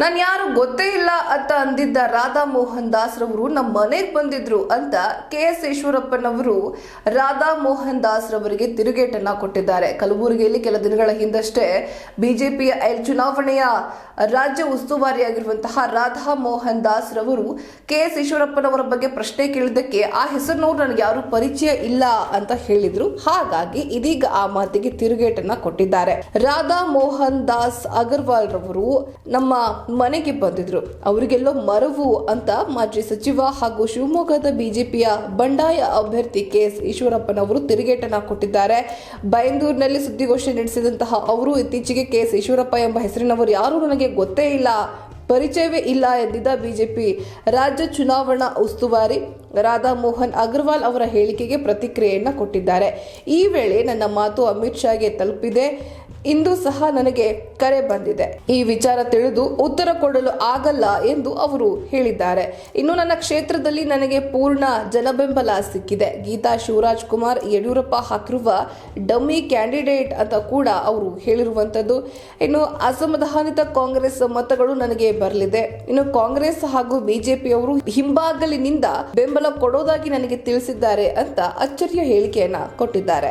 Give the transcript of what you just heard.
ನಾನು ಯಾರು ಗೊತ್ತೇ ಇಲ್ಲ ಅಂತ ಅಂದಿದ್ದ ರಾಧಾ ಮೋಹನ್ ದಾಸ್ ರವರು ನಮ್ಮ ಮನೆಗೆ ಬಂದಿದ್ರು ಅಂತ ಕೆ ಎಸ್ ಈಶ್ವರಪ್ಪನವರು ರಾಧಾ ಮೋಹನ್ ದಾಸ್ ರವರಿಗೆ ತಿರುಗೇಟನ್ನ ಕೊಟ್ಟಿದ್ದಾರೆ. ಕಲಬುರಗಿಯಲ್ಲಿ ಕೆಲ ದಿನಗಳ ಹಿಂದಷ್ಟೇ ಬಿಜೆಪಿಯ ಎಲ್ ಚುನಾವಣೆಯ ರಾಜ್ಯ ಉಸ್ತುವಾರಿಯಾಗಿರುವಂತಹ ರಾಧಾ ಮೋಹನ್ ದಾಸ್ ರವರು ಕೆ ಎಸ್ ಈಶ್ವರಪ್ಪನವರ ಬಗ್ಗೆ ಪ್ರಶ್ನೆ ಕೇಳಿದ್ದಕ್ಕೆ ಆ ಹೆಸರಿನವ್ರು ನನಗೆ ಯಾರು ಪರಿಚಯ ಇಲ್ಲ ಅಂತ ಹೇಳಿದ್ರು. ಹಾಗಾಗಿ ಇದೀಗ ಆ ಮಾತಿಗೆ ತಿರುಗೇಟನ್ನ ಕೊಟ್ಟಿದ್ದಾರೆ. ರಾಧಾ ಮೋಹನ್ ದಾಸ್ ಅಗರ್ವಾಲ್ ರವರು ನಮ್ಮ ಮನೆಗೆ ಬಂದಿದ್ರು. ಅವರಿಗೆಲ್ಲೋ ಮರವು ಅಂತ ಮಾಜಿ ಸಚಿವ ಹಾಗೂ ಶಿವಮೊಗ್ಗದ ಬಿಜೆಪಿಯ ಬಂಡಾಯ ಅಭ್ಯರ್ಥಿ ಕೆ ಎಸ್ ಈಶ್ವರಪ್ಪನವರು ತಿರುಗೇಟನ ಕೊಟ್ಟಿದ್ದಾರೆ. ಬೈಂದೂರಿನಲ್ಲಿ ಸುದ್ದಿಗೋಷ್ಠಿ ನಡೆಸಿದಂತಹ ಅವರು ಇತ್ತೀಚೆಗೆ ಕೆ ಎಸ್ ಈಶ್ವರಪ್ಪ ಎಂಬ ಹೆಸರಿನವರು ಯಾರು ನನಗೆ ಗೊತ್ತೇ ಇಲ್ಲ. ಪರಿಚಯವೇ ಇಲ್ಲ ಎಂದಿದ್ದ ಬಿಜೆಪಿ ರಾಜ್ಯ ಚುನಾವಣಾ ಉಸ್ತುವಾರಿ ರಾಧಾ ಮೋಹನ್ ಅಗರ್ವಾಲ್ ಅವರ ಹೇಳಿಕೆಗೆ ಪ್ರತಿಕ್ರಿಯೆಯನ್ನು ಕೊಟ್ಟಿದ್ದಾರೆ. ಈ ವೇಳೆ ನನ್ನ ಮಾತು ಅಮಿತ್ ಶಾಗೆ ತಲುಪಿದೆ. ಇಂದು ಸಹ ನನಗೆ ಕರೆ ಬಂದಿದೆ. ಈ ವಿಚಾರ ತಿಳಿದು ಉತ್ತರ ಕೊಡಲು ಆಗಲ್ಲ ಎಂದು ಅವರು ಹೇಳಿದ್ದಾರೆ. ಇನ್ನು ನನ್ನ ಕ್ಷೇತ್ರದಲ್ಲಿ ನನಗೆ ಪೂರ್ಣ ಜನಬೆಂಬಲ ಸಿಕ್ಕಿದೆ. ಗೀತಾ ಶಿವರಾಜ್ ಕುಮಾರ್, ಯಡಿಯೂರಪ್ಪ ಹಾಕಿರುವ ಡಮ್ಮಿ ಕ್ಯಾಂಡಿಡೇಟ್ ಅಂತ ಕೂಡ ಅವರು ಹೇಳಿರುವಂಥದ್ದು. ಇನ್ನು ಅಸಮಾಧಾನಿತ ಕಾಂಗ್ರೆಸ್ ಮತಗಳು ನನಗೆ ಬರಲಿದೆ. ಇನ್ನು ಕಾಂಗ್ರೆಸ್ ಹಾಗೂ ಬಿಜೆಪಿಯವರು ಹಿಂಬಾಗಲಿನಿಂದ ಬೆಂಬಲ ಕೊಡೋದಾಗಿ ನನಗೆ ತಿಳಿಸಿದ್ದಾರೆ ಅಂತ ಅಚ್ಚರಿಯ ಹೇಳಿಕೆಯನ್ನ ಕೊಟ್ಟಿದ್ದಾರೆ.